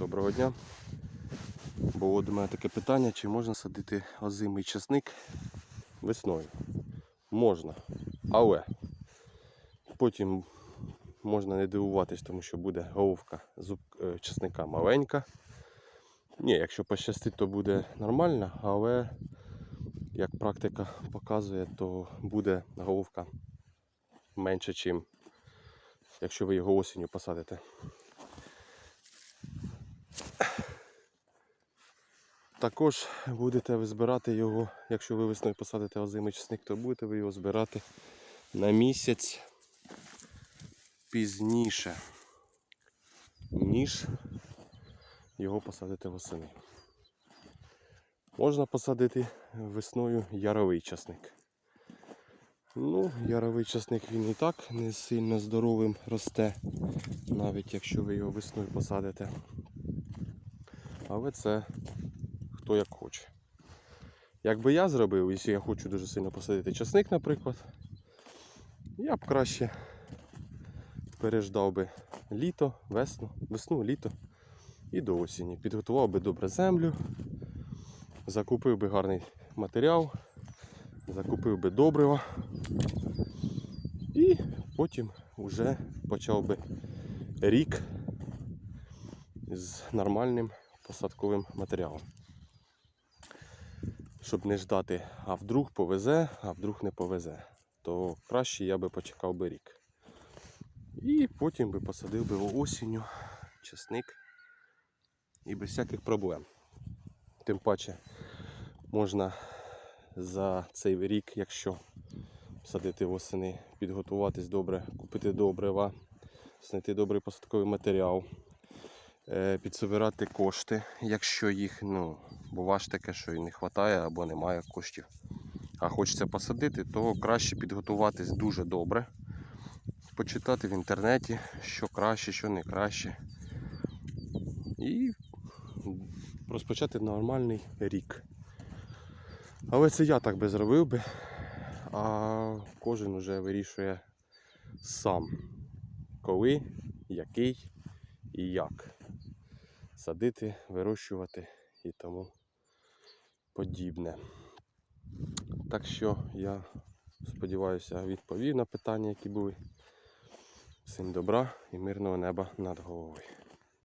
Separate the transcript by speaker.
Speaker 1: Доброго дня. Було до мене таке питання, чи можна садити озимий часник весною. Можна, але потім можна не дивуватись, тому що буде головка зуб е, часника маленька. Ні, якщо пощастить, то буде нормально, але як практика показує, то буде головка менше, чим якщо ви його осінню посадите. Також будете ви збирати його, якщо ви весною посадите озимий чесник, то будете ви його збирати на місяць пізніше, ніж його посадити восени. Можна посадити весною яровий часник. Ну, яровий часник він і так не сильно здоровим росте, навіть якщо ви його весною посадите. Але це хто як хоче. Якби я зробив, якщо я хочу дуже сильно посадити часник, наприклад, я б краще переждав би літо, весну, весну, літо і до осені. Підготував би добре землю, закупив би гарний матеріал, закупив би добрива і потім вже почав би рік з нормальним посадковим матеріалом. Щоб не ждати, а вдруг повезе, а вдруг не повезе, то краще я би почекав би рік. І потім би посадив би осінню чесник і без всяких проблем. Тим паче можна за цей рік, якщо садити восени, підготуватись добре, купити добрива, знайти добрий посадковий матеріал, підсобирати кошти, якщо їх, ну, бува ж таке, що і не вистачає або немає коштів. А хочеться посадити, то краще підготуватись дуже добре. Почитати в інтернеті, що краще, що не краще. І розпочати нормальний рік. Але це я так би зробив би, а кожен вже вирішує сам, коли, який і як садити, вирощувати і тому подібне. Так що я сподіваюся відповів на питання, які були. Всім добра і мирного неба над головою.